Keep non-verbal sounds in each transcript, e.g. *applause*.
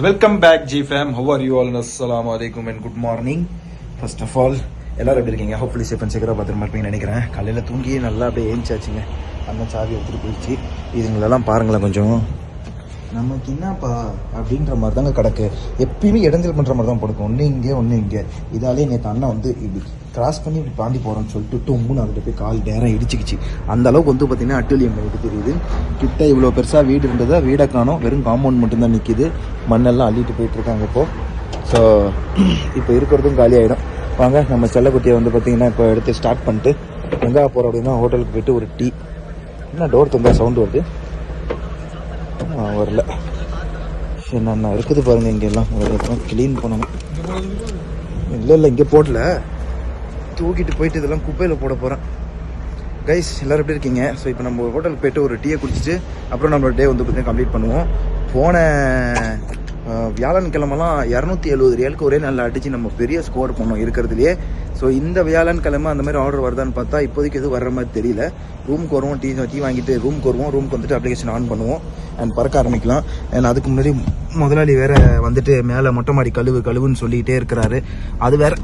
So welcome back G fam how are you all அஸ்லாம் வலைக்கும் and good morning first of all எல்லாரும் எப்படி இருக்கீங்க? ஹோப்ஃபுல்லி சேஃப் அண்ட் சீக்கிரம் பத்திரமா இருப்பீங்கன்னு நினைக்கிறேன். காலையில் தூங்கி நல்லா அப்படியே ஏஞ்சாச்சுங்க. அண்ணன் சாவி எடுத்துகிட்டு போயிடுச்சு. இதுங்களெல்லாம் பாருங்களேன் கொஞ்சம். நமக்கு என்னப்பா அப்படின்ற மாதிரி தாங்க கிடக்கு. எப்பயுமே இடைஞ்சல் பண்ணுற மாதிரி தான் படுக்கும். ஒன்று இங்கே ஒன்று இங்கே. இதாலே நேற்று அண்ணன் வந்து இப்படி கிராஸ் பண்ணி இப்படி தாண்டி போகிறோன்னு சொல்லிட்டு டொம்முன்னு அதுகிட்ட போய் கால் நேரம் இடிச்சிக்கிச்சு. அந்த அளவுக்கு வந்து பார்த்தீங்கன்னா அட்டுலியம் பண்ணிட்டு தெரியுது? கிட்ட இவ்வளோ பெருசாக வீடு இருந்ததா? வீடை காணும். வெறும் காம்பவுண்ட் மட்டும்தான் நிற்கிது மண்ணெல்லாம் அள்ளிட்டு போயிட்டுருக்காங்க இப்போது ஸோ இப்போ இருக்கிறதும் காலி ஆகிடும் வாங்க நம்ம செல்லக்குட்டியை வந்து பார்த்தீங்கன்னா இப்போ எடுத்து ஸ்டார்ட் பண்ணிட்டு எங்கே போகிறோம் அப்படின்னா ஹோட்டலுக்கு போயிட்டு ஒரு டீ என்ன டோர் தந்தால் சவுண்டு வருது? வரல. என்னென்ன இருக்குது பாருங்க இங்கெல்லாம் க்ளீன் பண்ணணும். இல்லை இல்லை இங்கே போடல. தூக்கிட்டு போயிட்டு இதெல்லாம் குப்பையில் போட போகிறேன் கைஸ் எல்லாரும் எப்படி இருக்கீங்க? ஸோ இப்போ நம்ம ஹோட்டலுக்கு போயிட்டு ஒரு டீயை குடிச்சிட்டு அப்புறம் நம்மளோட டே வந்து பார்த்தீங்கன்னா கம்ப்ளீட் பண்ணுவோம். போன வியாழன் வியாழன்கிழமெல்லாம் இரநூத்தி எழுபது ரியலுக்கு ஒரே நாளில் அடித்து நம்ம பெரிய ஸ்கோர் பண்ணோம் இருக்கிறதுலையே. ஸோ இந்த வியாழன்கிழமை அந்த மாதிரி ஆர்டர் வருதான்னு பார்த்தா இப்போதைக்கு எதுவும் வர்ற மாதிரி தெரியல. ரூம்க்கு வருவோம் டீ டீ வாங்கிட்டு ரூம்க்கு வருவோம் ரூம்க்கு வந்துட்டு அப்ளிகேஷன் ஆன் பண்ணுவோம் அண்ட் பறக்க ஆரம்பிக்கலாம். அண்ட் அதுக்கு முன்னாடி முதலாளி வேற வந்துட்டு மேலே மொட்டை மாடி கழுவு கழுவுன்னு சொல்லிக்கிட்டே இருக்கிறாரு. அது வேற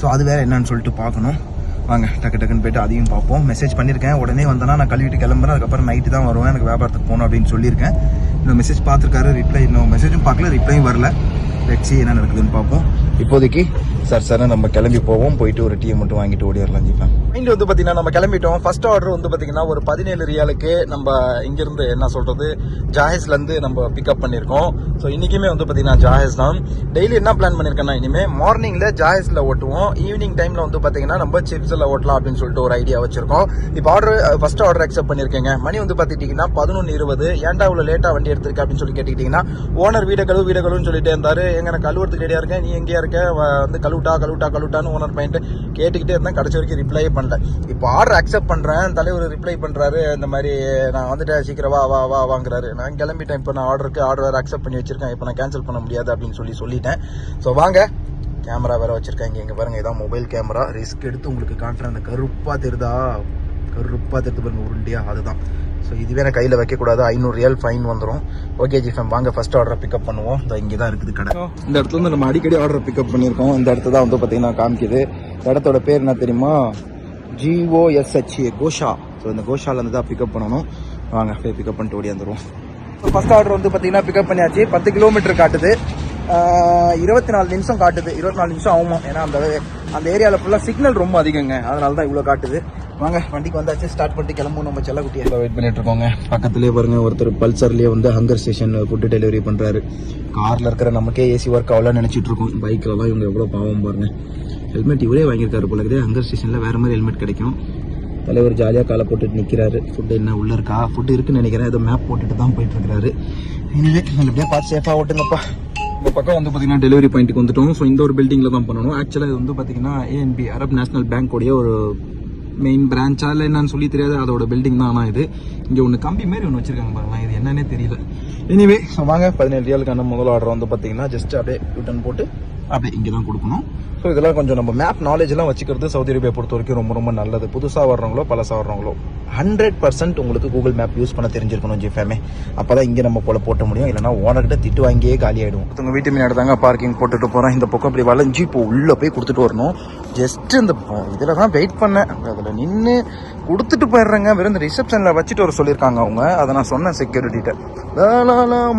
ஸோ அது வேற என்னன்னு சொல்லிட்டு பார்க்கணும். வாங்க டக்கு டக்குன்னு போயிட்டு அதையும் பார்ப்போம். மெசேஜ் பண்ணியிருக்கேன். உடனே வந்தனா நான் கழுவிட்டு கிளம்புறேன். அதுக்கப்புறம் நைட்டு தான் வருவேன். எனக்கு வியாபாரத்துக்கு போகணும் அப்படின்னு சொல்லியிருக்கேன். இந்த மெசேஜ் பார்த்துருக்காரு ரிப்ளை இன்னும் மெசேஜும் பார்க்கல ரிப்ளையும் வரல. வச்சு என்ன நடக்குதுன்னு பார்ப்போம். இப்போதைக்கு சார் சார் நம்ம கிளம்பி போவோம். போயிட்டு ஒரு டீ மட்டும் வாங்கிட்டு ஓடிடலாம் ஜிப்பா மைண்ட் வந்து பார்த்தீங்கன்னா நம்ம கிளம்பிட்டோம். ஃபர்ஸ்ட் ஆர்டர் வந்து பார்த்தீங்கன்னா ஒரு பதினேழு ரியாலுக்கு நம்ம இங்கிருந்து என்ன சொல்கிறது ஜாஹேஸ்லேருந்து நம்ம பிக்கப் பண்ணியிருக்கோம். ஸோ இன்றைக்குமே வந்து பார்த்தீங்கன்னா ஜாஹேஸ் தான். டெய்லி என்ன பிளான் பண்ணியிருக்கேன்னா இனிமேல் மார்னிங்கில் ஜாஹேஸில் ஓட்டுவோம். ஈவினிங் டைமில் வந்து பார்த்தீங்கன்னா நம்ம சிப்ஸில் ஓட்டலாம் அப்படின்னு சொல்லிட்டு ஒரு ஐடியா வச்சிருக்கோம். இப்போ ஆர்டர் ஃபர்ஸ்ட் ஆர்டர் அக்செப்ட் பண்ணியிருக்கேங்க. மணி வந்து பார்த்துக்கிட்டிங்கன்னா பதினொன்று இருபது. ஏன்டா அவ்வளோ லேட்டாக வண்டி எடுத்திருக்க அப்படின்னு சொல்லி கேட்டுக்கிட்டிங்கன்னா ஓனர் வீட கழுவு வீட கழுவுன்னு சொல்லிட்டே இருந்தார். எங்க நான் கழுவுறதுக்கு ரெடியாக இருக்கேன். நீ எங்கேயா இருக்க? வந்து கழுவு கழுவுட்டா கழுவுட்டா கழுவுட்டான்னு ஓனர் பையன்ட்டு கேட்டுக்கிட்டே இருந்தேன். கடைசி வரைக்கும் ரிப்ளை பண்ணல. இப்போ ஆர்டர் அக்செப்ட் பண்ணுறேன் தலைவர் ரிப்ளை பண்ணுறாரு இந்த மாதிரி நான் வந்துட்டேன். சீக்கிரம் வா வா வா வாங்குறாரு. நான் கிளம்பிட்டேன். இப்போ நான் ஆர்டருக்கு ஆர்டர் வேறு அக்செப்ட் பண்ணி வச்சிருக்கேன். இப்போ நான் கேன்சல் பண்ண முடியாது அப்படின்னு சொல்லி சொல்லிட்டேன். ஸோ வாங்க. கேமரா வேற வச்சிருக்கேன் இங்கே இங்க பாருங்க. இதான் மொபைல் கேமரா ரிஸ்க் எடுத்து உங்களுக்கு காட்டுறேன் அந்த கருப்பாக தெரியுதா? கருப்பாக தெரியுது பாருங்க. உருண்டியா. அதுதான். ஸோ இதுவே நான் கையில் வைக்கக்கூடாது. ஐநூறு ரியல் ஃபைன் வந்துடும் ஓகே ஜிஃபம் வாங்க ஃபர்ஸ்ட் ஆர்டரை பிக்கப் பண்ணுவோம். இந்த இங்கே தான் இருக்குது கடை. இந்த இடத்துல இருந்து நம்ம அடிக்கடி ஆர்டர் பிக்கப் பண்ணியிருக்கோம். இந்த இடத்துல தான் வந்து பார்த்தீங்கன்னா காமிக்குது. இடத்தோட பேர் என்ன தெரியுமா? ஜிஓஎஸ்ஹெச்ஏ கோஷா. ஸோ இந்த கோஷாலேருந்து தான் பிக்கப் பண்ணணும். வாங்க போய் பிக்கப் பண்ணிட்டு ஓடியாந்துருவோம் ஃபர்ஸ்ட் ஆர்டர் வந்து பார்த்தீங்கன்னா பிக்கப் பண்ணியாச்சு. பத்து கிலோமீட்டர் காட்டுது. இருபத்தி நாலு நிமிஷம் காட்டுது. இருபத்தி நாலு நிமிஷம் ஆகுமா? ஏன்னா அந்த அந்த ஏரியாவில் ஃபுல்லாக சிக்னல் ரொம்ப அதிகங்க. அதனால தான் இவ்வளோ காட்டுது. வாங்க வண்டிக்கு வந்தாச்சு. ஸ்டார்ட் பண்ணிட்டு கிளம்பும் நம்ம செல்லக்குட்டியை. வெயிட் பண்ணிட்டு இருக்கோங்க. பக்கத்துலேயே பாருங்க ஒருத்தர் பல்சர்லேயே வந்து ஹங்கர் ஸ்டேஷன் ஃபுட்டு டெலிவரி பண்ணுறாரு காரில் இருக்கிற நமக்கே ஏசி ஒர்க் அவ்வளோ நினச்சிட்டு இருக்கோம். பைக்கிலலாம் இவங்க எவ்வளோ பாவம் பாருங்க. ஹெல்மெட் இவரே வாங்கியிருக்காரு போல இருக்குது. ஹங்கர் ஸ்டேஷனில் வேறு மாதிரி ஹெல்மெட் கிடைக்கும். தலைவர் ஜாலியாக காலை போட்டுட்டு நிற்கிறாரு ஃபுட்டு என்ன உள்ளே இருக்கா? ஃபுட்டு இருக்குன்னு நினைக்கிறேன். ஏதோ மேப் போட்டுட்டு தான் போயிட்டு இருக்கிறாரு. எனவே நல்லபடியாக பார்த்து சேஃபாக ஓட்டுங்கப்பா. இந்த பக்கம் வந்து பார்த்தீங்கன்னா டெலிவரி பாயிண்ட்டுக்கு வந்துட்டோம். ஸோ இந்த ஒரு பில்டிங்கில் தான் பண்ணணும். ஆக்சுவலாக இது வந்து பார்த்தீங்கன்னா ஏஎன்பி அரப் நேஷனல் பேங்க்கோடைய ஒரு மெயின் பிரான்ச்சா இல்லை என்னன்னு சொல்லி தெரியாது. அதோட பில்டிங் தான் ஆனால் இது. இங்கே ஒன்று கம்பி மாரி ஒன்று வச்சிருக்காங்க பாருங்களா இது என்னன்னே தெரியல. எனிவே வாங்க பதினேழு ரியாலுக்கான முதல் ஆர்டர் வந்து பார்த்தீங்கன்னா ஜஸ்ட் அப்படியே யூட்டன் போட்டு அப்படியே இங்கே தான் கொடுக்கணும். ஸோ இதெல்லாம் கொஞ்சம் நம்ம மேப் நாலேஜ்லாம் வச்சுக்கிறது சவுதி அரேபியா பொறுத்த வரைக்கும் ரொம்ப ரொம்ப நல்லது. புதுசாக வர்றவங்களோ பழசாக வர்றவங்களோ ஹண்ட்ரட் பர்சன்ட் உங்களுக்கு கூகுள் மேப் யூஸ் பண்ண தெரிஞ்சிருக்கணும் ஜிஃபேமே. அப்போ தான் இங்கே நம்ம போல போட்ட முடியும். இல்லைனா ஓனர்கிட்ட திட்டு வாங்கியே காலி ஆகிடும் ஒருத்தவங்க வீட்டு முன்னாடி தாங்க பார்க்கிங் போட்டுட்டு போகிறேன் இந்த பக்கம் அப்படி வளைஞ்சு இப்போ உள்ளே போய் கொடுத்துட்டு வரணும். ஜஸ்ட் இந்த இதில் தான் வெயிட் பண்ணேன். அதில் நின்று கொடுத்துட்டு போயிடுறேங்க. வெறும் இந்த ரிசப்ஷனில் வச்சுட்டு வர சொல்லியிருக்காங்க அவங்க. அதை நான் சொன்னேன் செக்யூரிட்டிகிட்ட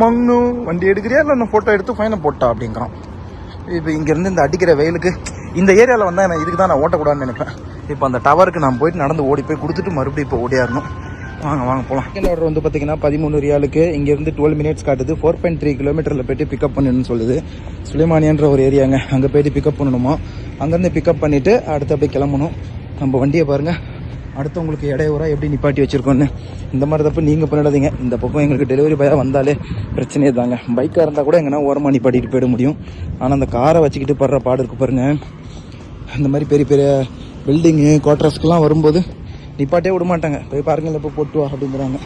மங்னு வண்டி எடுக்கிறியா? இல்லை நான் ஃபோட்டோ எடுத்து ஃபைனை போட்டா? அப்படிங்கிறான். இப்போ இங்கேருந்து இந்த அடிக்கிற வெயிலுக்கு இந்த ஏரியாவில் வந்தால் நான் இதுக்கு தான் நான் ஓட்டக்கூடாதுன்னு நினைப்பேன். இப்போ அந்த டவருக்கு நான் போயிட்டு நடந்து ஓடி போய் கொடுத்துட்டு மறுபடியும் இப்போ ஓடியாரணும். வாங்க வாங்க போகலாம் செகண்ட் ஆர்டர் வந்து பார்த்தீங்கன்னா பதிமூணு ரியாலுக்கு இங்கேருந்து டுவெல் மினிட்ஸ் காட்டுது. ஃபோர் பாயிண்ட் த்ரீ கிலோமீட்டரில் போயிட்டு பிக்கப் பண்ணணும்னு சொல்லுது. சுலைமானியன்ற ஒரு ஏரியாங்க. அங்கே போயிட்டு பிக்கப் பண்ணணுமா? அங்கேருந்து பிக்கப் பண்ணிவிட்டு அடுத்து அப்படியே கிளம்பணும். நம்ம வண்டியை பாருங்கள் அடுத்தவங்களுக்கு இடையூறா எப்படி நிப்பாட்டி வச்சிருக்கோன்னு இந்த மாதிரி தப்பு நீங்கள் பண்ணிடாதீங்க இந்த பக்கம் எங்களுக்கு டெலிவரி பாயாக வந்தாலே பிரச்சனையே தாங்க. பைக்காக இருந்தால் கூட எங்கன்னா ஓரமாக நிப்பாட்டிட்டு போயிட முடியும். ஆனால் அந்த காரை வச்சுக்கிட்டு படுற பாடு இருக்கு பாருங்க. இந்த மாதிரி பெரிய பெரிய பில்டிங்கு குவார்ட்டர்ஸ்க்கெலாம் வரும்போது நிப்பாட்டே விட மாட்டாங்க. போய் பாருங்கள் இப்போ போட்டு வா அப்படிங்கிறாங்க.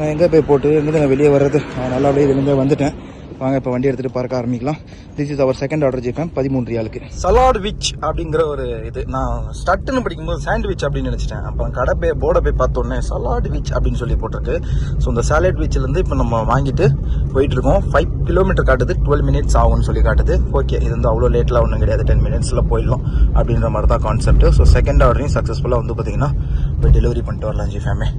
நான் எங்கே போய் போட்டு எங்கே நான் வெளியே வர்றது? நல்லா அப்படியே வெளியே வந்துட்டேன். வாங்க இப்போ வண்டி எடுத்துகிட்டு பார்க்க ஆரம்பிக்கலாம். This is our second order G fam பதிமூன்று ரியாலுக்கு சலாட் விச் அப்படிங்கிற ஒரு இது. நான் ஸ்டட்டுன்னு படிக்கும்போது சாண்ட்விச் அப்படின்னு நினச்சிட்டேன். அப்போ கடை போய் போர்டை போய் பார்த்தோன்னே சலாட் விச் அப்படின்னு சொல்லி போட்டிருக்கு. ஸோ இந்த சாலட் விச்சிலேருந்து இப்போ நம்ம வாங்கிட்டு போயிட்டு இருக்கோம் ஃபைவ் கிலோமீட்டர் காட்டுது டுவெல் மினிட்ஸ் ஆகும்னு சொல்லி காட்டுது. ஓகே இது வந்து அவ்வளோ லேட்லாம் ஒன்றும் கிடையாது. டென் மினிட்ஸில் போயிடலாம் அப்படின்ற மாதிரி தான் கான்செப்ட் ஸோ செகண்ட் ஆர்டரையும் சக்ஸஸ்ஃபுல்லாக வந்து பார்த்தீங்கன்னா இப்போ டெலிவரி பண்ணிட்டு வரலாம் ஜிஃபேமே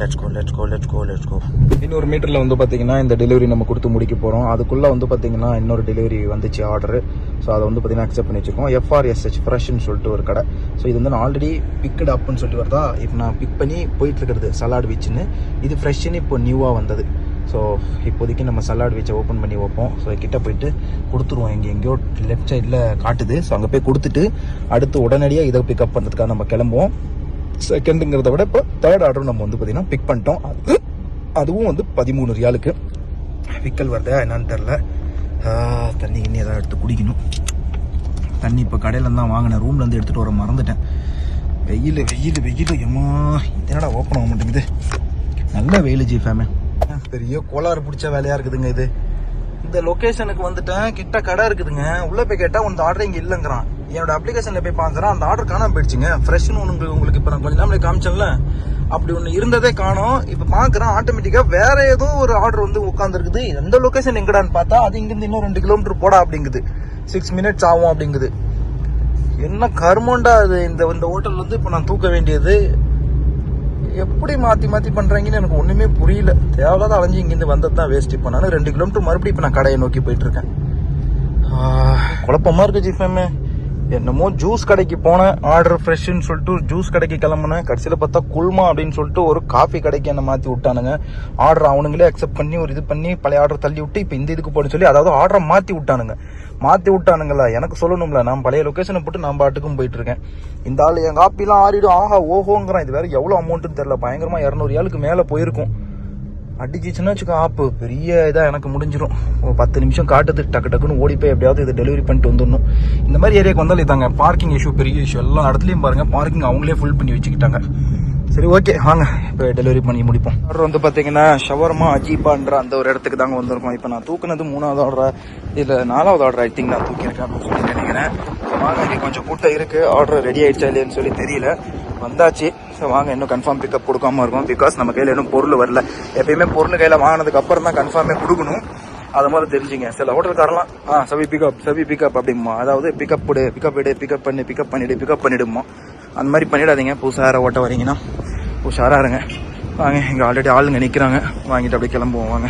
let's go let's go let's go let's go இன்னொரு மீட்டரில் வந்து பார்த்தீங்கன்னா இந்த டெலிவரி நம்ம கொடுத்து முடிக்க போகிறோம் அதுக்குள்ளே வந்து பார்த்தீங்கன்னா இன்னொரு டெலிவரி வந்துச்சு ஆர்டர் ஸோ அதை வந்து பார்த்தீங்கன்னா அக்செப்ட் பண்ணி வச்சுக்கோம் எஃப்ஆர்எஸ்ஹெச் ஃப்ரெஷ்னு சொல்லிட்டு ஒரு கடை. ஸோ இது வந்து நான் ஆல்ரெடி பிக்கட் அப்னு சொல்லிட்டு வருதா? இப்போ நான் பிக் பண்ணி போயிட்டுருக்கிறது சலாட் வீச்சுன்னு இது ஃப்ரெஷ்ஷுன்னு இப்போ நியூவாக வந்தது. ஸோ இப்போதைக்கு நம்ம சலாட் வீச்சை ஓப்பன் பண்ணி வைப்போம். ஸோ கிட்ட போயிட்டு கொடுத்துருவோம். எங்கே எங்கேயோ லெஃப்ட் சைடில் காட்டுது. ஸோ அங்கே போய் கொடுத்துட்டு அடுத்து உடனடியாக இதை பிக்கப் பண்ணுறதுக்காக நம்ம கிளம்புவோம். செகண்டுங்கிறத விட இப்போ தேர்ட் ஆர்டர் நம்ம வந்து பார்த்தீங்கன்னா பிக் பண்ணிட்டோம். அது அதுவும் வந்து பதிமூணு ரியாலுக்கு. விக்கல் வருதா என்னன்னு தெரில தண்ணி கிண்ணி ஏதாவது எடுத்து குடிக்கணும். தண்ணி இப்போ கடையில் தான் வாங்கினேன் ரூம்லேருந்து எடுத்துகிட்டு வர மறந்துட்டேன். வெயில் வெயில் வெயில். எம்மா இது என்னடா ஓப்பன் ஆக மாட்டேங்குது. நல்ல வெயில் ஜி ஃபேமே பெரிய கோளாறு பிடிச்ச வேலையாக இருக்குதுங்க இது. இந்த லொக்கேஷனுக்கு வந்துட்டேன். கிட்ட கடை இருக்குதுங்க. உள்ளே போய் கேட்டால் உங்க ஆர்டர் இங்கே இல்லைங்கிறான். என்னோட அப்ளிகேஷன்ல போய் பாக்குறேன் அந்த ஆர்டர் காணாம போயிடுச்சுங்க. ஃப்ரெஷ்னு ஒன்று உங்களுக்கு இப்போ நான் கொஞ்ச நாள் காமிச்சேன்ல. அப்படி ஒன்று இருந்ததே காணோம். இப்போ பார்க்குறேன் ஆட்டோமேட்டிக்காக வேற ஏதோ ஒரு ஆர்டர் வந்து உட்காந்துருக்குது எந்த லொக்கேஷன் எங்கடான்னு பார்த்தா அது இங்கிருந்து இன்னும் ரெண்டு கிலோமீட்டர் போடா அப்படிங்குது. சிக்ஸ் மினிட்ஸ் ஆகும் அப்படிங்குது. என்ன கர்மண்டா அது இந்த இந்த ஹோட்டல் வந்து இப்போ நான் தூக்க வேண்டியது. எப்படி மாற்றி மாற்றி பண்ணுறாங்கன்னு எனக்கு ஒன்றுமே புரியல. தேவையில்லாத அலைஞ்சு இங்கேருந்து வந்தது தான் வேஸ்ட் இப்போ நான் ரெண்டு கிலோமீட்டர் மறுபடியும் இப்போ நான் கடையை நோக்கி போயிட்டு இருக்கேன். இருக்குது குழப்பமா இருக்கு ஜிஃபேமே என்னமோ ஜூஸ் கடைக்கு போனேன் ஆர்டர் ஃப்ரெஷ்ஷுன்னு சொல்லிட்டு ஜூஸ் கடைக்கு கிளம்புனேன். கடைசியில் பார்த்தா குல்மா அப்படின்னு சொல்லிட்டு ஒரு காஃபி கடைக்கு என்ன மாற்றி விட்டானுங்க. ஆர்டர் அவனுங்களே அக்செப்ட் பண்ணி ஒரு இது பண்ணி பழைய ஆர்டர் தள்ளி விட்டு இப்போ இந்த இதுக்கு போட சொல்லி அதாவது ஆர்டரை மாற்றி விட்டானுங்க. மாற்றி விட்டானுங்களா எனக்கு சொல்லணும்ல நான் பழைய லொக்கேஷனை போட்டு நான் பாட்டுக்கும் போயிட்டு இருக்கேன் இந்த ஆள் என் காப்பிலாம் ஆறிடும். ஆஹா ஓஹோங்கிறான். இது வேற எவ்வளோ அமௌண்ட்டுன்னு தெரியல. பயங்கரமாக இரநூறு ஏழுக்கு மேலே போயிருக்கும். அடிச்சிச்சுன்னா வச்சுக்கோ ஆப்பு. பெரிய இதாக எனக்கு முடிஞ்சிடும் ஒரு பத்து நிமிஷம் காட்டுது டக்கு டக்குன்னு ஓடி போய் எப்படியாவது இதை டெலிவரி பண்ணிட்டு வந்துடணும். இந்த மாதிரி ஏரியாவுக்கு வந்தாலும் இதாங்க. பார்க்கிங் இஷ்யூ பெரிய இஷ்யூ எல்லா இடத்துலையும் பாருங்க பார்க்கிங் அவங்களே ஃபுல் பண்ணி வச்சுக்கிட்டாங்க. சரி ஓகே வாங்க. இப்போ டெலிவரி பண்ணி முடிப்போம். ஆர்டர் வந்து பார்த்தீங்கன்னா ஷவர்மா அஜீபான்ற அந்த ஒரு இடத்துக்கு தாங்க வந்திருக்கோம். இப்போ நான் தூக்குனது மூணாவது ஆர்டர் இல்லை நாலாவது ஆர்டர் ஐ திங்க் நான் தூக்கியிருக்கேன் அப்படின்னு சொல்லி நினைக்கிறேன். வாங்க இங்கே கொஞ்சம் கூட்டம் இருக்குது ஆர்டர் ரெடி ஆயிடுச்சா இல்லையான்னு சொல்லி தெரியல. வந்தாச்சு. ஸோ வாங்க இன்னும் கன்ஃபார்ம் பிக்கப் கொடுக்காம இருக்கும். பிகாஸ் நம்ம கையில் இன்னும் பொருள் வரல. எப்பயுமே பொருள் கையில் வாங்கினதுக்கு அப்புறம் தான் கன்ஃபார்மே கொடுக்கணும். அது மாதிரி தெரிஞ்சுங்க. சில ஹோட்டல்காரெல்லாம் ஆ சவி பிக்கப் சவி பிக்கப் அப்படிமா அதாவது பிக்கப் கொடு பிக்கப் எடு பிக்கப் பண்ணி பிக்கப் பண்ணிடு பிக்கப் பண்ணிடுமா அந்த மாதிரி பண்ணிடாதீங்க. புதுசாக ஓட்ட வரீங்கன்னா உஷாராக இருங்க. வாங்க இங்கே ஆல்ரெடி ஆளுங்க நிற்கிறாங்க வாங்கிட்டு அப்படியே கிளம்புவோம். வாங்க.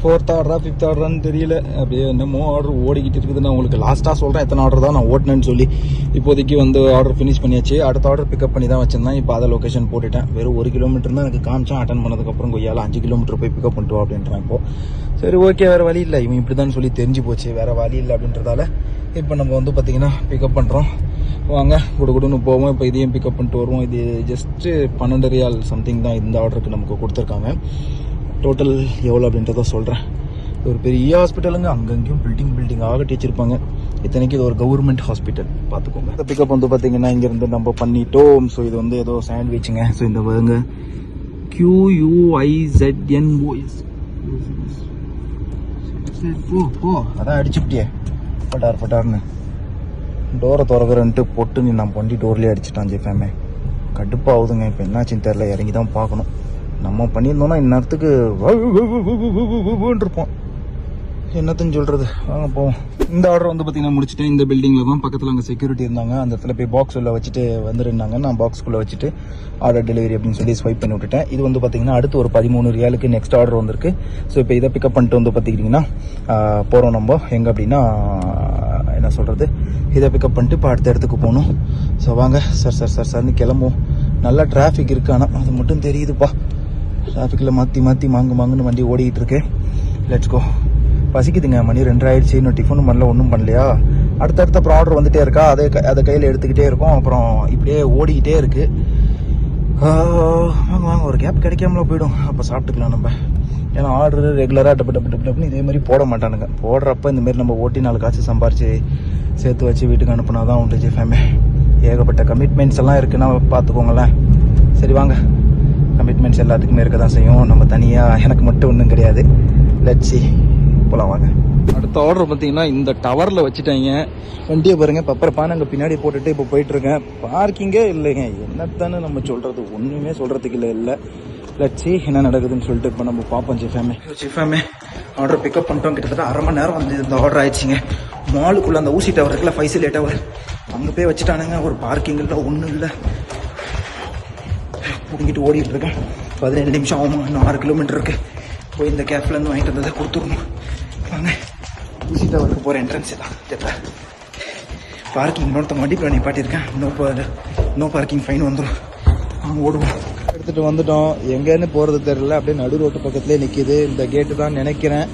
ஃபோர்த் ஆர்டரா ஃபிஃப்த் ஆர்டரான்னு தெரியல. அப்படியே என்னமோ ஆர்டர் ஓடிக்கிட்டு இருக்குது நான் உங்களுக்கு லாஸ்ட்டாக சொல்கிறேன் எத்தனை ஆர்டர் தான் நான் ஓட்டினேன்னு சொல்லி. இப்போதைக்கு வந்து ஆர்டர் ஃபினிஷ் பண்ணியாச்சு. அடுத்த ஆர்டர் பிக்கப் பண்ணி தான் வச்சிருந்தேன். இப்போ அதை லொக்கேஷன் போட்டுட்டேன். வெறும் ஒரு கிலோமீட்டர் தான் எனக்கு காமிச்சேன். அட்டன் பண்ணதுக்கப்புறம் கொய்யால அஞ்சு கிலோமீட்டர் போய் பிக்கப் பண்ணிட்டு வா அப்படின்றான் இப்போ. சரி ஓகே வேறு வழி இல்லை. இவன் இப்படி தான் சொல்லி தெரிஞ்சு போச்சு. வேறு வழி இல்லை அப்படின்றதால இப்போ நம்ம வந்து பார்த்திங்கன்னா பிக்கப் பண்ணுறோம் வாங்க குடு குடுன்னு போவோம். இப்போ இதையும் பிக்கப் பண்ணிட்டு வருவோம். இது ஜஸ்ட்டு பன்னெண்டு ரியால் சம்திங் தான் இந்த ஆர்டருக்கு நமக்கு கொடுத்துருக்காங்க. டோட்டல் எவ்வளோ அப்படின்றத சொல்கிறேன் ஒரு பெரிய ஹாஸ்பிட்டலுங்க அங்கங்கேயும் பில்டிங் பில்டிங் ஆகட்டி வச்சிருப்பாங்க இத்தனைக்கு இது ஒரு கவர்மெண்ட் ஹாஸ்பிட்டல் பார்த்துக்கோங்க. இந்த பிக்கப் வந்து பார்த்தீங்கன்னா இங்கேருந்து நம்ம பண்ணிட்டோம். ஸோ இது வந்து ஏதோ சாண்ட்விச்சுங்க ஸோ இந்த வருங்க கியூயூஐசெட்என்ஓஎஸ் ஓ ஓ அதான் அடிச்சுக்கிட்டியே பட்டார் பட்டார்னு. டோரை திறக்கிறன்ட்டு பொட்டு நீ நான் பொண்டி டோர்லேயே அடிச்சுட்டான் ஜெய்ஃபேமே. கடுப்பாகுதுங்க. இப்போ என்னாச்சுன்னு தெரில இறங்கி தான் பார்க்கணும். நம்ம பண்ணியிருந்தோம்னா இந்நேரத்துக்கு இருப்போம். என்னத்துன்னு சொல்கிறது வாங்க போவோம். இந்த ஆர்டர் வந்து பார்த்தீங்கன்னா முடிச்சுட்டேன் இந்த பில்டிங்கில் தான் பக்கத்தில் அங்கே செக்யூரிட்டி இருந்தாங்க. அந்த இடத்துல போய் பாக்ஸ் உள்ள வச்சுட்டு வந்துருந்தாங்க. நான் பாக்ஸ்குள்ளே வச்சுட்டு ஆர்டர் டெலிவரி அப்படின்னு சொல்லி ஸ்வைப் பண்ணி விட்டுட்டேன். இது வந்து பார்த்தீங்கன்னா அடுத்து ஒரு பதிமூணு ரியாலுக்கு நெக்ஸ்ட் ஆர்டர் வந்திருக்கு. ஸோ இப்போ இதை பிக்கப் பண்ணிட்டு வந்து பார்த்தீங்கன்னா போகிறோம் நம்ம. எங்கே அப்படின்னா என்ன சொல்கிறது இதை பிக்கப் பண்ணிட்டு இப்போ அடுத்த இடத்துக்கு போகணும். ஸோ வாங்க. சார் சார் சார் சார்னு கிளம்புவோம். நல்லா டிராஃபிக் இருக்கு. ஆனால் அது மட்டும் தெரியுதுப்பா. டிராஃபிக்கில் மாற்றி மாற்றி மாங்கு மாங்குன்னு வண்டி ஓடிக்கிட்டு இருக்கு லெட்ஸ்கோ பசிக்குதுங்க மணி ரெண்டாயிடுச்சு இன்னும் டிஃபனும் பண்ணல ஒன்றும் பண்ணலையா? அடுத்தடுத்த அப்புறம் ஆர்டர் வந்துகிட்டே இருக்கா? அதே க- அதை கையில் எடுத்துக்கிட்டே இருக்கும். அப்புறம் இப்படியே ஓடிக்கிட்டே இருக்கு. வாங்க வாங்க. ஒரு கேப் கிடைக்காமல போயிடும். அப்போ சாப்பிட்டுக்கலாம் நம்ம. ஏன்னா ஆர்டர் ரெகுலராக டப்பு டப்பு டப்பு டப்புன்னு இதே மாதிரி போட மாட்டானுங்க. போடுறப்ப இந்த மாதிரி நம்ம ஓட்டி நாலு காசு சம்பாரிச்சு சேர்த்து வச்சு வீட்டுக்கு அனுப்புனா தான் உண்டு ஜிஃபேமே ஏகப்பட்ட கமிட்மெண்ட்ஸ் எல்லாம் இருக்குன்னா பார்த்துக்கோங்களேன் சரி வாங்க. கமிட்மெண்ட்ஸ் எல்லாத்துக்குமே இருக்க தான் செய்யும். நம்ம தனியாக எனக்கு மட்டும் ஒன்றும் கிடையாது. லட்சி போலாம் வாங்க. அடுத்த ஆர்டர் பார்த்தீங்கன்னா இந்த டவரில் வச்சுட்டாங்க. வண்டியை பாருங்க பப்பர் பானை அங்கே பின்னாடி போட்டுட்டு இப்போ போயிட்டு இருக்கேன் பார்க்கிங்கே இல்லைங்க. என்னத்தானே நம்ம சொல்றது? ஒன்றுமே சொல்றதுக்கு இல்லை இல்லை. லட்சி என்ன நடக்குதுன்னு சொல்லிட்டு இப்போ நம்ம பார்ப்போம் ஜிஃபேமே ஜிஃபேமே ஆர்டர் பிக்கப் பண்ணிட்டோம். கிட்டத்தட்ட அரை மணி நேரம் வந்து இந்த ஆர்டர் ஆயிடுச்சுங்க. மாலுக்குள்ள அந்த ஊசி டவர் இருக்குல்ல ஃபைசிலே டவர் அங்கே போய் வச்சுட்டானுங்க. ஒரு பார்க்கிங் இல்லை ஒன்றும் இல்லை. பிடிங்கிட்டு ஓடிட்டு இருக்கேன். பதினேழு நிமிஷம் ஆகும்? இன்னும் ஆறு கிலோமீட்டர் இருக்கு. போய் இந்த கேப்ல இருந்து வாங்கிட்டு வந்ததை கொடுத்துடணும். வாங்க. ஊசி டவருக்கு போகிற என்ட்ரன்ஸ் தான். தெரியல பார்க்கிங் இன்னொருத்தவங்க வண்டி நீ பாட்டியிருக்கேன் நோ நோ பார்க்கிங் ஃபைன் வந்துடும் அவங்க ஓடுவோம். எடுத்துட்டு வந்துட்டோம். எங்கேன்னு போறது தெரியல. அப்படியே நடு ரோட்டு பக்கத்துலேயே நிற்கிது இந்த கேட்டு தான் நினைக்கிறேன்.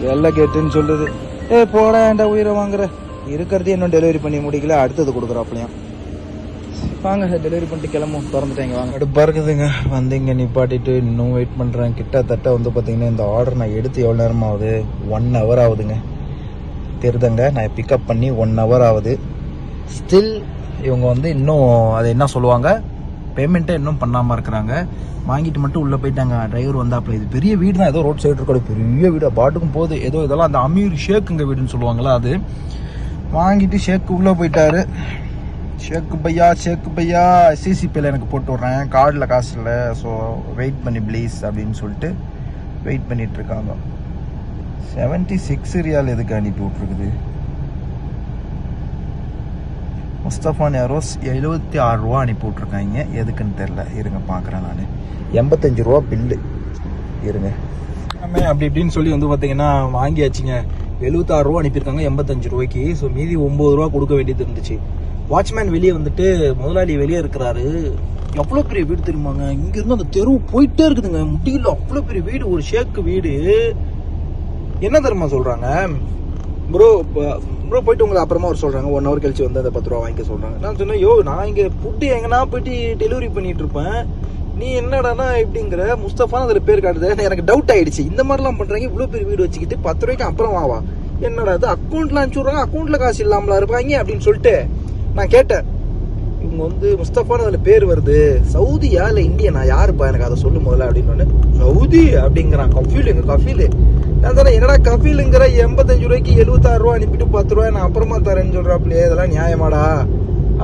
வெள்ளை கேட்டுன்னு சொல்லுது. ஏ போடா உயிரை வாங்குற? இருக்கிறதே இன்னும் டெலிவரி பண்ணி முடிக்கல. அடுத்தது கொடுக்குறாப்லையும் வாங்க டெலிவரி பண்ணிட்டு கிளம்பும் திறந்துட்டேங்க வாங்க. அடுப்பா இருக்குதுங்க வந்து இங்கே நிப்பாட்டிட்டு இன்னும் வெயிட் பண்ணுறேன் கிட்டத்தட்ட வந்து பார்த்தீங்கன்னா இந்த ஆர்டர் நான் எடுத்து எவ்வளோ நேரம் ஆகுது ஒன் ஹவர் ஆகுதுங்க. தெரிதங்க நான் பிக்கப் பண்ணி ஒன் ஹவர் ஆகுது. ஸ்டில் இவங்க வந்து இன்னும் அதை என்ன சொல்லுவாங்க? பேமெண்ட்டே இன்னும் பண்ணாமல் இருக்கிறாங்க. வாங்கிட்டு மட்டும் உள்ளே போயிட்டாங்க. டிரைவர் வந்தாப்புல இது பெரிய வீடு தான் ஏதோ ரோட் சைடு இருக்க பெரிய வீடு. பாட்டுக்கும் போகுது. ஏதோ இதெல்லாம் அந்த அமீர் ஷேக்குங்க வீடுன்னு சொல்லுவாங்களா அது. வாங்கிட்டு ஷேக்கு உள்ளே போயிட்டாரு. ஷேக்கு பையா ஷேக்கு பையா. சிசிபியில் எனக்கு போட்டு விட்றேன். கார்டில் காசு இல்லை. ஸோ வெயிட் பண்ணி ப்ளீஸ் அப்படின்னு சொல்லிட்டு வெயிட் பண்ணிட்டு இருக்காங்க. செவன்ட்டி சிக்ஸ் ரியால் எதுக்கு அனுப்பி விட்ருக்குது முஸ்தபா யாரோஸ் எழுபத்தி ஆறு ரூபா அனுப்பி விட்ருக்காங்க எதுக்குன்னு தெரில இருங்க பார்க்குறேன் நான். எண்பத்தஞ்சு ரூபா பில்லு இருங்க. அப்படி இப்படின்னு சொல்லி வந்து பார்த்தீங்கன்னா வாங்கியாச்சுங்க. எழுபத்தாறு ரூபா அனுப்பியிருக்காங்க எண்பத்தஞ்சு ரூபாய்க்கு. ஸோ மீதி ஒம்பது ரூபா கொடுக்க வேண்டியது இருந்துச்சு. வாட்ச்மேன் வெளியே வந்துட்டு முதலாளி வெளியே இருக்கிறாரு. எவ்வளோ பெரிய வீடு தெரியுமாங்க இங்கேருந்து அந்த தெரு போயிட்டே இருக்குதுங்க. முடியல அவ்வளோ பெரிய வீடு ஒரு ஷேக்கு வீடு. என்ன தெரியுமா சொல்கிறாங்க ப்ரோ ப்ரோ போயிட்டு உங்களை அப்புறமா ஒரு சொல்கிறாங்க ஒன் ஹவர் கழிச்சு வந்து அந்த பத்து ரூபா வாங்கிக்க சொல்கிறாங்க நான் சொன்னேன் யோ நான் இங்கே ஃபுட்டு எங்கன்னா போயிட்டு டெலிவரி பண்ணிட்டு இருப்பேன். நீ என்னடானா எப்படிங்கிற முஸ்தபான்னு அதில் பேர் காட்டுது. எனக்கு டவுட் ஆயிடுச்சு. இந்த மாதிரிலாம் பண்ணுறாங்க இவ்வளோ பெரிய வீடு வச்சுக்கிட்டு பத்து ரூபாய்க்கு அப்புறம் வாவா என்னடா இது? அக்கௌண்ட்ல அனுப்பிச்சு விட்றாங்க. அக்கௌண்ட்ல காசு இல்லாமலா இருப்பாங்க அப்படின்னு சொல்லிட்டு. நான் கேட்டேன். இவங்க வந்து முஸ்தபான்னு அதில் பேர் வருது. சவுதியா இல்லை இந்தியனா? யாருப்பா எனக்கு அதை சொல்லு முதல்ல அப்படின்னு சவுதி அப்படிங்கிறான். கஃபீல் எங்கள் கஃபீல். நான் சொன்னேன் என்னடா கஃபீலுங்கிற? எண்பத்தஞ்சு ரூபாய்க்கு எழுபத்தாறு ரூபா அனுப்பிட்டு பத்து ரூபாய் நான் அப்புறமா தரேன்னு சொல்றாப்லையே இதெல்லாம் நியாயமாடா?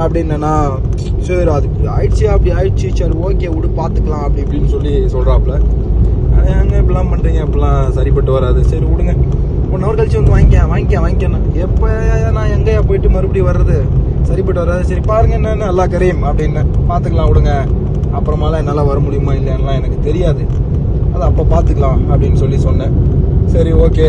அப்படின்னா சரி அது இப்படி ஆயிடுச்சு அப்படி ஆயிடுச்சு. சரி ஓகே விடு பார்த்துக்கலாம் அப்படி இப்படின்னு சொல்லி சொல்கிறாப்புல ஏங்க இப்படிலாம் பண்ணுறீங்க இப்படிலாம் சரிப்பட்டு வராது. சரி விடுங்க. ஒன் ஹவர் கழிச்சு வந்து வாங்கிக்க வாங்கிக்க வாங்கிக்கண்ணா எப்போ நான் எங்கேயா போயிட்டு மறுபடியும் வர்றது? சரிப்பட்டு வராது. சரி பாருங்க என்னென்ன நல்லா கரையும் அப்படின்னு பார்த்துக்கலாம் விடுங்க. அப்புறமாலாம் என்னால் வர முடியுமா இல்லைன்னா எனக்கு தெரியாது. அது அப்போ பார்த்துக்கலாம் அப்படின்னு சொல்லி சொன்னேன். சரி ஓகே.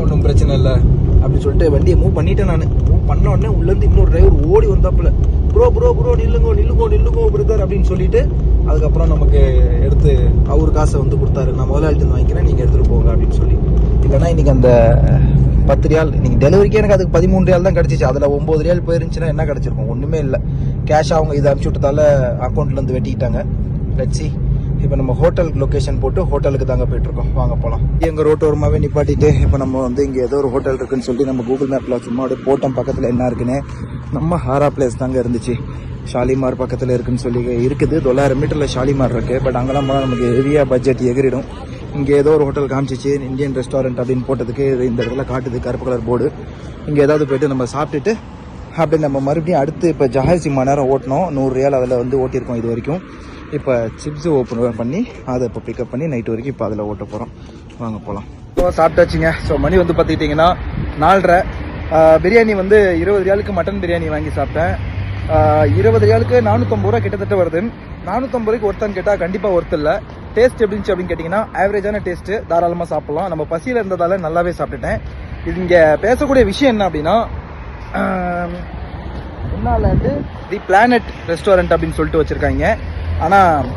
ஒன்றும் பிரச்சனை இல்லை அப்படின்னு சொல்லிட்டு வண்டியை மூவ் பண்ணிட்டேன் நான். மூவ் பண்ண உடனே உள்ளேருந்து இன்னொரு டிரைவர் ஓடி வந்தாப்புல. ப்ரோ ப்ரோ ப்ரோ நில்லுங்கோ நில்லுங்கோ நில்லுங்கோ பிரதர் அப்படின்னு சொல்லிட்டு அதுக்கப்புறம் நமக்கு எடுத்து அவர் காசை வந்து கொடுத்தாரு. நான் முதலாளிட்டு வாங்கிக்கிறேன் நீங்கள் எடுத்துகிட்டு போங்க அப்படின்னு சொல்லி. இல்லைன்னா இன்னைக்கு அந்த பத்து ரியால் இன்னைக்கு டெலிவரிக்கே எனக்கு அதுக்கு பதிமூணு ரியால் தான் கிடச்சிச்சு. அதில் ஒம்பது ரியால் போயிருந்துச்சுன்னா என்ன கிடச்சிருக்கும்? ஒன்றுமே இல்லை. கேஷ் அவங்க இதை அனுப்பிச்சி விட்டதால அக்கௌண்ட்லேருந்து வெட்டிக்கிட்டாங்க. லட்சி இப்போ நம்ம ஹோட்டல் லொக்கேஷன் போட்டு ஹோட்டலுக்கு தாங்க போயிட்டு இருக்கோம் வாங்க போகலாம் எங்க ரோட்டோரமாவே நிப்பாட்டிட்டு இப்போ நம்ம வந்து இங்கே ஏதோ ஒரு ஹோட்டல் இருக்குன்னு சொல்லி நம்ம கூகுள் மேப்பில் சும்மா அப்படியே போட்டோம். பக்கத்தில் என்ன இருக்குன்னு நம்ம ஹாரா பிளேஸ் தாங்க இருந்துச்சு. ஷாலிமார் பக்கத்தில் இருக்குன்னு சொல்லி இருக்குது. தொள்ளாயிரம் மீட்டரில் ஷாலிமார் இருக்கு. பட் அங்கெல்லாம் போனால் நமக்கு ஹெவியாக பட்ஜெட் எகிரிடும். இங்கே ஏதோ ஒரு ஹோட்டல் காமிச்சிச்சு இந்தியன் ரெஸ்டாரண்ட் அப்படின்னு போட்டதுக்கு இது இந்த இடத்துல காட்டுது கருப்பு கலர் போர்டு இங்கே ஏதாவது போயிட்டு நம்ம சாப்பிட்டுட்டு அப்படி நம்ம மறுபடியும் அடுத்து இப்போ ஜஹாசி மணி நேரம் ஓட்டினோம் நூறு ரியால் அதில் வந்து ஓட்டியிருக்கோம் இது வரைக்கும். இப்போ சிப்ஸு ஓப்பன் பண்ணி அதை இப்போ பிக்கப் பண்ணி நைட் வரைக்கும் இப்போ அதில் ஓட்ட போகிறோம் வாங்க போகலாம் இப்போ சாப்பிட்டாச்சுங்க. ஸோ மணி வந்து பார்த்துக்கிட்டிங்கன்னா நாலரை. பிரியாணி வந்து இருபது ரியாலுக்கு மட்டன் பிரியாணி வாங்கி சாப்பிட்டேன். இருபது ரியாலுக்கு நானூற்றம்பது ரூபா கிட்டத்தட்ட வருது. நானூற்றம்பது ரூபாய்க்கு ஒருத்தன் கேட்டால் கண்டிப்பாக ஒருத்தர் இல்லை. டேஸ்ட் எப்படி இருந்துச்சு அப்படின்னு கேட்டிங்கன்னா ஆவரேஜான டேஸ்ட்டு தாராளமாக சாப்பிட்லாம். நம்ம பசியில் இருந்ததால் நல்லாவே சாப்பிட்டுட்டேன். இது இங்கே பேசக்கூடிய விஷயம் என்ன அப்படின்னா முன்னால் வந்து தி பிளானட் ரெஸ்டாரண்ட் அப்படின்னு சொல்லிட்டு வச்சுருக்காங்க. ஆனால்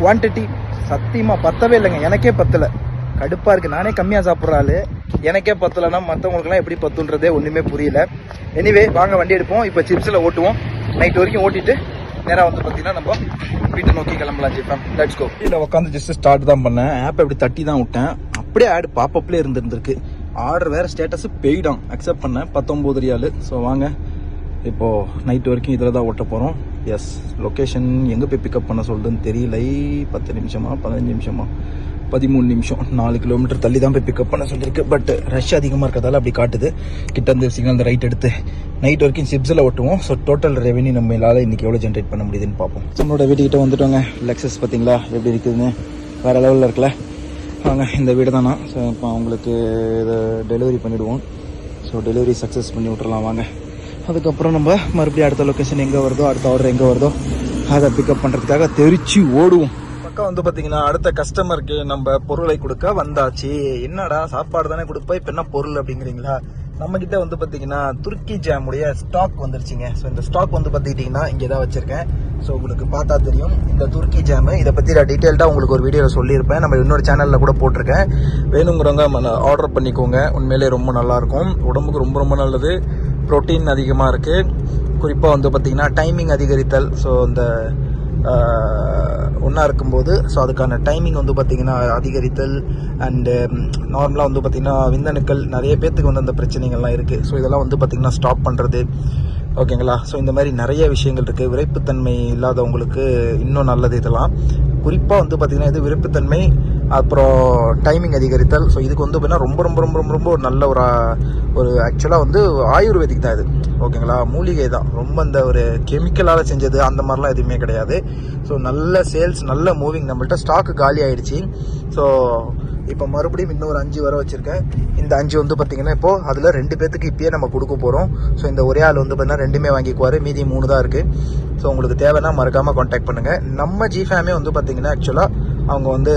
குவான்டிட்டி சத்தியமாக பத்தவே இல்லைங்க. எனக்கே பத்தலை. கடுப்பாக இருக்குது நானே கம்மியாக சாப்பிட்ற ஆளு. எனக்கே பத்தலைன்னா மற்றவங்களுக்குலாம் எப்படி பத்துன்றதே ஒன்றுமே புரியல. எனிவே வாங்க வண்டி எடுப்போம். இப்போ சிப்ஸில் ஓட்டுவோம். நைட் வரைக்கும் ஓட்டிட்டு நேராக வந்து பார்த்தீங்கன்னா நம்ம வீட்டை நோக்கி கிளம்பலாம் ஜிப்பேன் லெட்ஸ் கோ இல்லை உட்காந்து ஜஸ்ட் ஸ்டார்ட் தான் பண்ணேன். ஆப்பை இப்படி தட்டி தான் விட்டேன். அப்படியே ஆடு பாப்பப்லேயே இருந்துருந்துருக்கு. ஆர்டர் வேறு ஸ்டேட்டஸு பெய்டான் அக்செப்ட் பண்ணேன். பத்தொம்போது ரியாலு ஸோ வாங்க. இப்போது நைட் வரைக்கும் இதில் தான் ஓட்ட போகிறோம் எஸ் லொக்கேஷன் எங்கே போய் பிக்கப் பண்ண சொல்லுதுன்னு தெரியல. பத்து நிமிஷமா பதினஞ்சு நிமிஷமா பதிமூணு நிமிஷம் நாலு கிலோமீட்டர் தள்ளி தான் போய் பிக்கப் பண்ண சொல்லியிருக்கு பட் ரஷ் அதிகமாக இருக்கிறதால அப்படி காட்டுது. கிட்ட இருந்து சிக்னல் ரைட் எடுத்து நைட் வரைக்கும் சிப்ஸில் ஓட்டுவோம். ஸோ டோட்டல் ரெவன்யூ நம்மளால இன்னைக்கு எவ்வளோ ஜென்ரேட் பண்ண முடியுதுன்னு பார்ப்போம். நம்மளோட வீட்டுக்கிட்ட வந்துட்டோங்க. லெக்ஸஸ் பார்த்தீங்களா? எப்படி இருக்குதுன்னு வேறு லெவலில் இருக்குல்ல? வாங்க இந்த வீடு தானா? ஸோ இப்போ அவங்களுக்கு இதை டெலிவரி பண்ணிவிடுவோம் ஸோ டெலிவரி சக்ஸஸ் பண்ணி விட்றலாம் வாங்க. அதுக்கப்புறம் நம்ம மறுபடியும் அடுத்த லொக்கேஷன் எங்கே வருதோ அடுத்த ஆர்டர் எங்கே வருதோ அதை பிக்கப் பண்ணுறதுக்காக தெரிச்சு ஓடுவோம். பக்கம் வந்து பார்த்தீங்கன்னா அடுத்த கஸ்டமருக்கு நம்ம பொருளை கொடுக்க வந்தாச்சு. என்னடா சாப்பாடு தானே கொடுப்போம் இப்போ என்ன பொருள் அப்படிங்கிறீங்களா? நம்ம கிட்ட வந்து பார்த்தீங்கன்னா துருக்கி ஜாமுடைய ஸ்டாக் வந்துருச்சுங்க. ஸோ இந்த ஸ்டாக் வந்து பார்த்துக்கிட்டிங்கன்னா இங்கே தான் வச்சிருக்கேன். ஸோ உங்களுக்கு பார்த்தா தெரியும் இந்த துருக்கி ஜாமு. இதை பற்றி நான் டீட்டெயில்டாக உங்களுக்கு ஒரு வீடியோவில் சொல்லியிருப்பேன். நம்ம இன்னொரு சேனலில் கூட போட்டிருக்கேன். வேணுங்கிறவங்க ஆர்டர் பண்ணிக்கோங்க. உண்மையிலே ரொம்ப நல்லாயிருக்கும் உடம்புக்கு ரொம்ப ரொம்ப நல்லது. ப்ரோட்டீன் அதிகமாக இருக்குது குறிப்பாக வந்து பார்த்திங்கன்னா டைமிங் அதிகரித்தல். ஸோ இந்த ஒன்றா இருக்கும்போது ஸோ அதுக்கான டைமிங் வந்து பார்த்திங்கன்னா அதிகரித்தல் அண்டு நார்மலாக வந்து பார்த்திங்கன்னா விந்தணுக்கள் நிறைய பேர்த்துக்கு வந்து அந்த பிரச்சனைகள்லாம் இருக்குது ஸோ இதெல்லாம் வந்து பார்த்திங்கன்னா ஸ்டாப் பண்ணுறது ஓகேங்களா ஸோ இந்த மாதிரி நிறைய விஷயங்கள் இருக்குது விரைப்புத்தன்மை இல்லாதவங்களுக்கு இன்னும் நல்லது இதெல்லாம். குறிப்பாக வந்து பார்த்திங்கன்னா இது விருப்பத்தன்மை அப்புறம் டைமிங் அதிகரித்தல். ஸோ இதுக்கு வந்து பார்த்தீங்கன்னா ரொம்ப ரொம்ப ரொம்ப ரொம்ப ரொம்ப ஒரு நல்ல ஒரு ஒரு ஆக்சுவலாக வந்து ஆயுர்வேதிக் தான் இது. ஓகேங்களா மூலிகை தான். ரொம்ப அந்த ஒரு கெமிக்கலால் செஞ்சது அந்த மாதிரிலாம் எதுவுமே கிடையாது. ஸோ நல்ல சேல்ஸ் நல்ல மூவிங் நம்மள்கிட்ட ஸ்டாக்கு காலி ஆயிடுச்சு. ஸோ இப்போ மறுபடியும் இன்னொரு அஞ்சு வர வச்சுருக்கேன். இந்த அஞ்சு வந்து பார்த்தீங்கன்னா இப்போது அதில் ரெண்டு பேர்த்துக்கு இப்போயே நம்ம கொடுக்க போகிறோம் ஸோ இந்த ஒரே ஆள் வந்து பார்த்திங்கன்னா ரெண்டுமே வாங்கிக்குவார். மீதி மூணு தான் இருக்குது ஸோ உங்களுக்கு தேவைன்னா மறக்காமல் காண்டாக்ட் பண்ணுங்கள் நம்ம ஜிஃபேமே வந்து பார்த்திங்கன்னா ஆக்சுவலாக அவங்க வந்து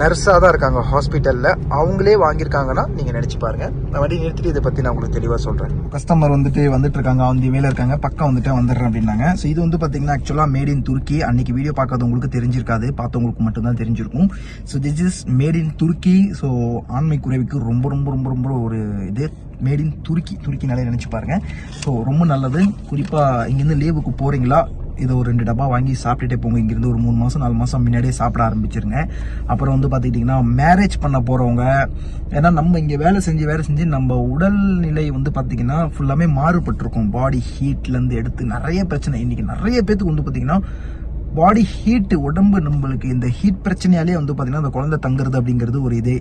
நர்ஸாக தான் இருக்காங்க ஹாஸ்பிட்டலில் அவங்களே வாங்கியிருக்காங்கன்னா நீங்கள் நினச்சி பாருங்கள் நான் வண்டி நிறுத்திட்டு இதை பற்றி நான் உங்களுக்கு தெளிவாக சொல்கிறேன் கஸ்டமர் வந்துட்டு வந்துட்டு இருக்காங்க அந்த வேலை இருக்காங்க. பக்கம் வந்துட்டு வந்துடுறேன் அப்படின்னாங்க. ஸோ இது வந்து பார்த்தீங்கன்னா ஆக்சுவலாக மேட் இன் துருக்கி அன்னைக்கு வீடியோ பார்க்காதவங்களுக்கு தெரிஞ்சிருக்காது. பார்த்தவங்களுக்கு மட்டும்தான் தெரிஞ்சிருக்கும். So this is made in Turkey so ஆண்மை குறைவுக்கு ரொம்ப ரொம்ப ரொம்ப ரொம்ப ஒரு இது. மேட் இன் துருக்கி துருக்கினாலே நினச்சி பாருங்க. ஸோ ரொம்ப நல்லது. குறிப்பாக இங்கேருந்து லீவுக்கு போகிறீங்களா இதை ஒரு ரெண்டு டப்பா வாங்கி சாப்பிட்டுட்டே போங்க. இங்கிருந்து ஒரு மூணு மாதம் நாலு மாதம் முன்னாடியே சாப்பிட ஆரம்பிச்சிருங்க. அப்புறம் வந்து பார்த்துக்கிட்டிங்கன்னா மேரேஜ் பண்ண போகிறவங்க ஏன்னா நம்ம இங்கே வேலை செஞ்சு வேலை செஞ்சு நம்ம உடல்நிலை வந்து பார்த்திங்கன்னா ஃபுல்லாமே மாறுபட்டிருக்கும். பாடி ஹீட்லேருந்து எடுத்து நிறைய பிரச்சனை. இன்றைக்கி நிறைய பேத்துக்கு வந்து பார்த்திங்கன்னா பாடி ஹீட் உடம்பு நம்மளுக்கு இந்த ஹீட் பிரச்சனையாலே வந்து பார்த்தீங்கன்னா அந்த குழந்தை தங்குறது அப்படிங்கிறது ஒரு இதே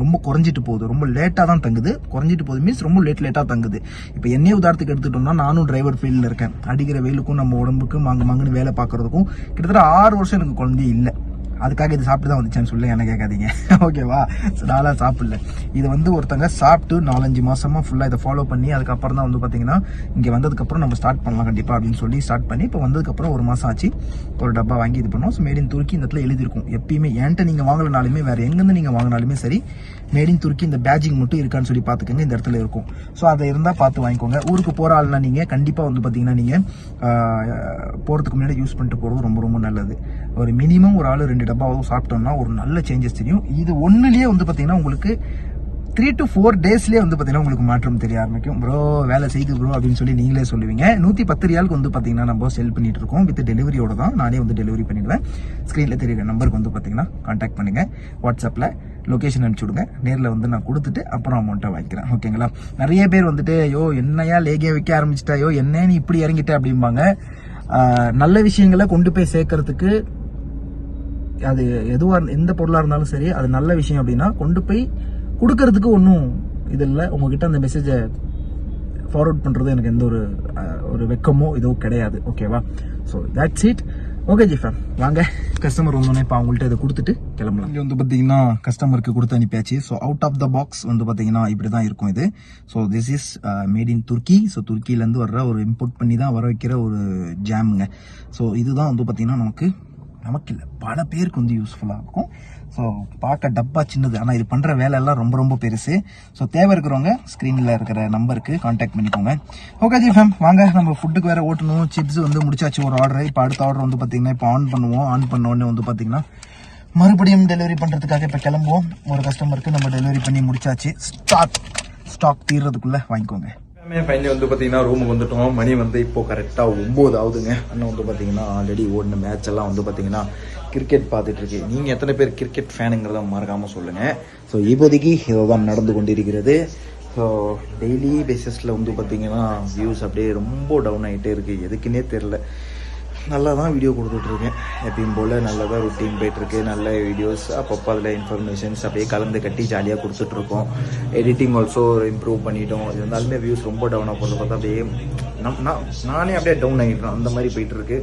ரொம்ப குறைஞ்சிட்டு போகுது. ரொம்ப லேட்டாக தான் தங்குது. குறைஞ்சிட்டு போகுது மீன்ஸ் ரொம்ப லேட் லேட்டாக தங்குது. இப்போ என்னைய உதாரணத்துக்கு எடுத்துட்டோம்னா நானும் டிரைவர் ஃபீல்டில் இருக்கேன். அடிக்கிற வெயிலுக்கும் நம்ம உடம்புக்கும் மாங்கு மாங்குன்னு வேலை பார்க்குறதுக்கும் கிட்டத்தட்ட ஆறு வருஷம் எனக்கு குழந்தையே இல்லை. அதுக்காக இது சாப்பிட்டு தான் வந்துச்சேன்னு சொல்லி என்ன கேட்காதீங்க. *laughs* ஓகேவா? ஸோ நான்லாம் சாப்பிடல. இது வந்து ஒருத்தங்க சாப்பிட்டு நாலஞ்சு மாதமாக ஃபுல்லாக இதை ஃபாலோ பண்ணி அதுக்கப்புறம் தான் வந்து பார்த்தீங்கன்னா இங்கே வந்ததுக்கப்புறம் நம்ம ஸ்டார்ட் பண்ணலாம் கண்டிப்பாக அப்படின்னு சொல்லி ஸ்டார்ட் பண்ணி இப்போ வந்ததுக்கப்புறம் ஒரு மாதம் ஆச்சு. ஒரு டப்பா வாங்கி இது பண்ணோம். ஸோ மேட் இன் துருக்கி இந்த இடத்துல எழுதியிருக்கும். எப்பயுமே என்கிட்ட நீங்கள் வாங்கினாலுமே வேறு எங்கேருந்து நீங்கள் வாங்கினாலுமே சரி மேட் இன் துருக்கி இந்த பேஜிங் மட்டும் இருக்கான்னு சொல்லி பார்த்துக்கோங்க இந்த இடத்துல இருக்கும். ஸோ அதை இருந்தால் பார்த்து வாங்கிக்கோங்க. ஊருக்கு போகிற ஆள்னா நீங்கள் கண்டிப்பாக வந்து பார்த்தீங்கன்னா நீங்கள் போகிறதுக்கு முன்னாடி யூஸ் பண்ணிட்டு போகிறது ரொம்ப ரொம்ப நல்லது. ஒரு மினிமம் ஒரு ஆள் ரெண்டு டப்பாவது சாப்பிட்டோம்னா ஒரு நல்ல சேஞ்சஸ் தெரியும். இது ஒன்றுலேயே வந்து பார்த்தீங்கன்னா உங்களுக்கு த்ரீ டு ஃபோர் டேஸ்லேயே வந்து பார்த்தீங்கன்னா உங்களுக்கு மாற்றம் தெரிய ஆரம்பிக்கும். ப்ரோ வேலை செய்யுது ப்ரோ அப்படின்னு சொல்லி நீங்களே சொல்லுவீங்க. நூற்றி பத்து ரியாலுக்கு வந்து பார்த்தீங்கன்னா நம்ம செல் பண்ணிட்டு இருக்கோம். வித் டெலிவரியோட தான் நானே வந்து டெலிவரி பண்ணிடுவேன். ஸ்க்ரீனில் தெரியுற நம்பருக்கு வந்து பார்த்தீங்கன்னா காண்டாக்ட் பண்ணுங்கள் வாட்ஸ்அப்பில் லொகேஷன் அனுப்பிச்சு விடுங்க. நேரில் வந்து நான் கொடுத்துட்டு அப்புறம் அமௌண்ட்டை வாங்கிக்கிறேன். ஓகேங்களா நிறைய பேர் வந்துட்டு ஐயோ என்னையா லேகியா வைக்க ஆரம்பிச்சிட்டாயோ என்ன நீ இப்படி இறங்கிட்ட? அப்படிம்பாங்க. நல்ல விஷயங்களை கொண்டு போய் சேர்க்கறதுக்கு அது எதுவாக எந்த பொருளாக இருந்தாலும் சரி அது நல்ல விஷயம் அப்படின்னா கொண்டு போய் கொடுக்கறதுக்கு ஒன்றும் இது இல்லை. உங்ககிட்ட அந்த மெசேஜை ஃபார்வர்ட் பண்ணுறது எனக்கு எந்த ஒரு ஒரு வெக்கமோ இதோ கிடையாது. ஓகேவா so that's it okay G fam வாங்க. கஸ்டமர் வந்தோடனே இப்போ அவங்கள்ட்ட இதை கொடுத்துட்டு கிளம்பலாம். இங்கே வந்து பார்த்தீங்கன்னா கஸ்டமருக்கு கொடுத்து அனுப்பியாச்சு. So out of the box வந்து பார்த்தீங்கன்னா இப்படி தான் இருக்கும் இது. So this is made in Turkey so துருக்கியிலேருந்து வர்ற ஒரு இம்போர்ட் பண்ணி தான் வர வைக்கிற ஒரு ஜாமுங்க ஸோ இதுதான் வந்து பார்த்தீங்கன்னா நமக்கு நமக்கு இல்லை பல பேருக்கு வந்து யூஸ்ஃபுல்லாக இருக்கும். ஸோ பார்க்க டப்பா சின்னது. ஆனால் இது பண்ணுற வேலையெல்லாம் ரொம்ப ரொம்ப பெருசு. ஸோ தேவை இருக்கிறவங்க ஸ்க்ரீனில் இருக்கிற நம்பருக்கு காண்டாக்ட் பண்ணிக்கோங்க. ஓகே ஜி ஃபேம் வாங்க. நம்ம ஃபுட்டுக்கு வேறு ஓட்டணும். சிப்ஸ் வந்து முடிச்சாச்சு. ஒரு ஆர்டர் இப்போ அடுத்த ஆர்டர் வந்து பார்த்தீங்கன்னா இப்போ ஆன் பண்ணுவோம். ஆன் பண்ணோன்னே வந்து பார்த்தீங்கன்னா மறுபடியும் டெலிவரி பண்ணுறதுக்காக இப்போ கிளம்புவோம். ஒரு கஸ்டமருக்கு நம்ம டெலிவரி பண்ணி முடிச்சாச்சு. ஸ்டாக் ஸ்டாக் தீர்றதுக்குள்ளே வாங்கிக்கோங்க. ஃபைனலி வந்து பார்த்தீங்கன்னா ரூமுக்கு வந்துட்டோம். மணி வந்து இப்போ கரெக்டாக ஒம்பது ஆகுதுங்க. அண்ணன் வந்து பார்த்தீங்கன்னா ஆல்ரெடி ஓடின மேட்ச் எல்லாம் வந்து பார்த்தீங்கன்னா கிரிக்கெட் பார்த்துட்டு இருக்கு. நீங்கள் எத்தனை பேர் கிரிக்கெட் ஃபேனுங்கிறத மறக்காமல் சொல்லுங்கள் ஸோ இப்போதைக்கு இதுதான் நடந்து கொண்டிருக்கிறது. ஸோ டெய்லி பேசிஸில் வந்து பார்த்தீங்கன்னா வியூஸ் அப்படியே ரொம்ப டவுன் ஆகிட்டே இருக்குது எதுக்குன்னே தெரில நல்லா தான் வீடியோ கொடுத்துட்ருக்கேன். எப்பயும் போல் நல்லா தான் ருட்டீன் போயிட்டுருக்கு நல்ல வீடியோஸ் அப்பப்போ அதில் இன்ஃபர்மேஷன்ஸ் அப்படியே கலந்து கட்டி ஜாலியாக கொடுத்துட்ருக்கோம். எடிட்டிங் ஆல்சோ இம்ப்ரூவ் பண்ணிட்டோம். இருந்தாலுமே வியூஸ் ரொம்ப டவுன் ஆகிறத பார்த்தா அப்படியே நம் நான் நானே அப்படியே டவுன் ஆகிடுறேன் அந்த மாதிரி போயிட்டுருக்கு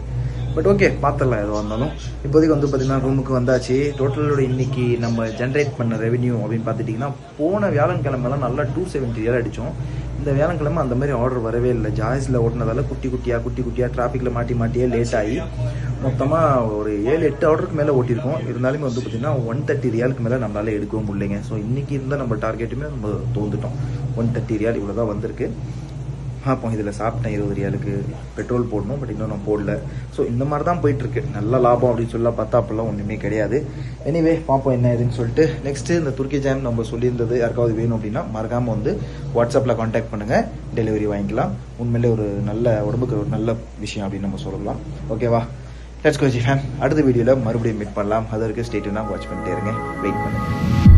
பட் ஓகே பார்த்துடலாம் எதுவாக இருந்தாலும். இப்போதைக்கு வந்து பார்த்திங்கன்னா ரூமுக்கு வந்தாச்சு. டோட்டலோட இன்னைக்கு நம்ம ஜென்ரேட் பண்ண ரெவன்யூ அப்படின்னு பார்த்துட்டிங்கன்னா போன வியாழன் கிழமெல்லாம் நல்லா டூ செவன்ட்டி ஏழு அடித்தோம் இந்த வியாழக்கிழமை அந்த மாதிரி ஆர்டர் வரவே இல்லை. ஜாய்ஸில் ஓட்டினதால குட்டி குட்டியாக குட்டி குட்டியாக டிராஃபிக்கில் மாட்டி மாட்டியே லேட் ஆகி மொத்தமாக ஒரு ஏழு எட்டு ஆர்டருக்கு மேலே ஓட்டியிருக்கோம். இருந்தாலுமே வந்து பார்த்திங்கன்னா ஒன் தேர்ட்டி ரியாலுக்கு மேலே நம்மளால் எடுக்கவும் முடியலைங்க. ஸோ இன்றைக்கி இருந்தால் நம்ம டார்கெட்டுமே நம்ம தோந்துட்டோம் ஒன் தேர்ட்டி ரியால் இவ்வளோ தான் வந்திருக்கு. பார்ப்போம் இதில் சாப்பிட்டேன் இருபது ரியாலுக்கு பெட்ரோல் போடணும் பட் இன்னும் நான் போடல. ஸோ இந்த மாதிரி தான் போயிட்டுருக்கு. நல்ல லாபம் அப்படின்னு சொல்ல பார்த்தா அப்போல்லாம் ஒன்றுமே கிடையாது. எனிவே பார்ப்போம் என்ன ஏதுன்னு சொல்லிட்டு. நெக்ஸ்ட்டு இந்த துருக்கி ஜாம் நம்ம சொல்லியிருந்தது யாருக்காவது வேணும் அப்படின்னா மறக்காமல் வந்து வாட்ஸ்அப்பில் காண்டாக்ட் பண்ணுங்கள் டெலிவரி வாங்கிக்கலாம். உண்மையிலே ஒரு நல்ல உடம்புக்கு ஒரு நல்ல விஷயம் அப்படின்னு நம்ம சொல்லலாம். ஓகேவா லெட்ஸ் கோஜி ஃபேம் அடுத்த வீடியோவில் மறுபடியும் மீட் பண்ணலாம். அதற்கு ஸ்டேட்டுனா வாட்ச் பண்ணிட்டே இருங்க. வெயிட் பண்ணுங்கள்